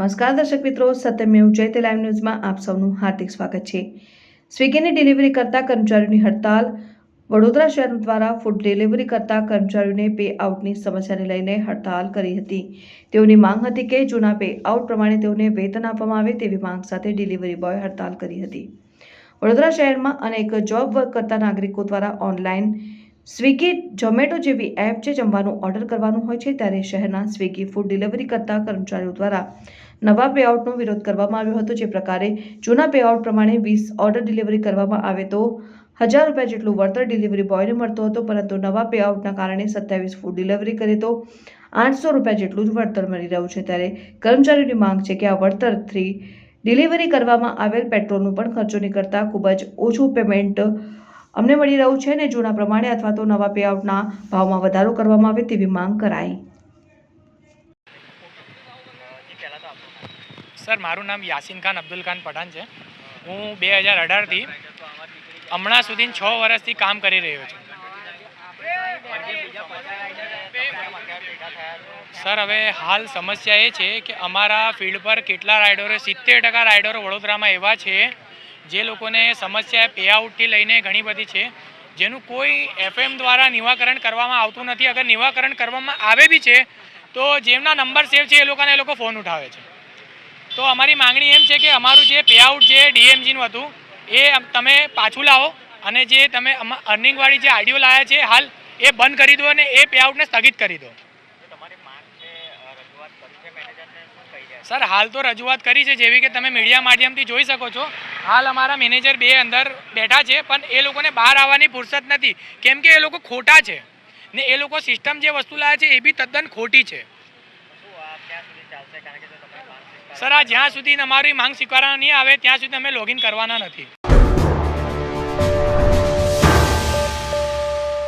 નમસ્કાર દર્શક મિત્રો, સત્યમેવ જયતે લાઈવ ન્યૂઝમાં આપ સૌનું હાર્દિક સ્વાગત છે. સ્વિગીની ડિલિવરી કરતા કર્મચારીઓની હડતાલ, વડોદરા શહેર દ્વારા ફૂડ ડિલિવરી કરતા કર્મચારીઓને પે આઉટની સમસ્યાને લઈને હડતાલ કરી હતી. તેઓની માંગ હતી કે જૂના પે આઉટ પ્રમાણે તેઓને વેતન આપવામાં આવે તેવી માંગ સાથે ડિલિવરી બોય હડતાલ કરી હતી. વડોદરા શહેરમાં અનેક જોબ વર્ક કરતા નાગરિકો દ્વારા ઓનલાઈન સ્વિગી ઝોમેટો જેવી એપ છે જમવાનું ઓર્ડર કરવાનું હોય છે, ત્યારે શહેરના સ્વિગી ફૂડ ડિલિવરી કરતા કર્મચારીઓ દ્વારા નવા પેઆઉટનો વિરોધ કરવામાં આવ્યો હતો. જે પ્રકારે જૂના પેઆઉટ પ્રમાણે વીસ ઓર્ડર ડિલિવરી કરવામાં આવે તો હજાર રૂપિયા જેટલું વળતર ડિલિવરી બોયને મળતો હતો, પરંતુ નવા પેઆઉટના કારણે સત્યાવીસ ફૂડ ડિલિવરી કરે તો આઠસો રૂપિયા જેટલું જ વળતર મળી રહ્યું છે. ત્યારે કર્મચારીઓની માંગ છે કે આ વળતરથી ડિલિવરી કરવામાં આવેલ પેટ્રોલનું પણ ખર્ચો નીકળતા ખૂબ જ ઓછું પેમેન્ટ અમને મળી રહ્યું છે ને જૂના પ્રમાણે અથવા તો નવા પેઆઉટના ભાવમાં વધારો કરવામાં આવે તેવી માંગ કરાઈ. સર, મારું નામ યાસીન ખાન, અબ્દુલ ખાન પઠાણ છે. હું બે હજાર અઢારથી હમણાં સુધી છ વર્ષથી કામ કરી રહ્યો છું. સર, હવે હાલ સમસ્યા એ છે કે અમારા ફિલ્ડ પર કેટલા રાઇડરો, સિત્તેર ટકા રાઇડરો વડોદરામાં એવા છે જે લોકોને સમસ્યા પેઆઉટથી લઈને ઘણી બધી છે, જેનું કોઈ એફએમ દ્વારા નિવાકરણ કરવામાં આવતું નથી. અગર નિવાકરણ કરવામાં આવે બી છે, તો જેમના નંબર સેવ છે એ લોકોને એ લોકો ફોન ઉઠાવે છે. તો અમારી માંગણી એમ છે કે અમારું જે પેઆઉટ જે ડીએમજીનું હતું, એ તમે પાછું લાવો અને જે તમે અર્નિંગવાળી જે આઈડીઓ લાવ્યા છે, હાલ એ બંધ કરી દો અને એ પેઆઉટને સ્થગિત કરી દો. સર, હાલ તો રજૂઆત કરી છે જેવી કે તમે મીડિયા માધ્યમથી જોઈ શકો છો. હાલ અમારા મેનેજર બે અંદર બેઠા છે, પણ એ લોકોને બહાર આવવાની ફુરસત નથી. કેમ કે એ લોકો ખોટા છે ને એ લોકો સિસ્ટમ જે વસ્તુ લાવે છે એ બી તદ્દન ખોટી છે. સર, આ જ્યાં સુધી અમારી માંગ સ્વીકારવા નહીં આવે, ત્યાં સુધી અમે લોગિન કરવાના નથી.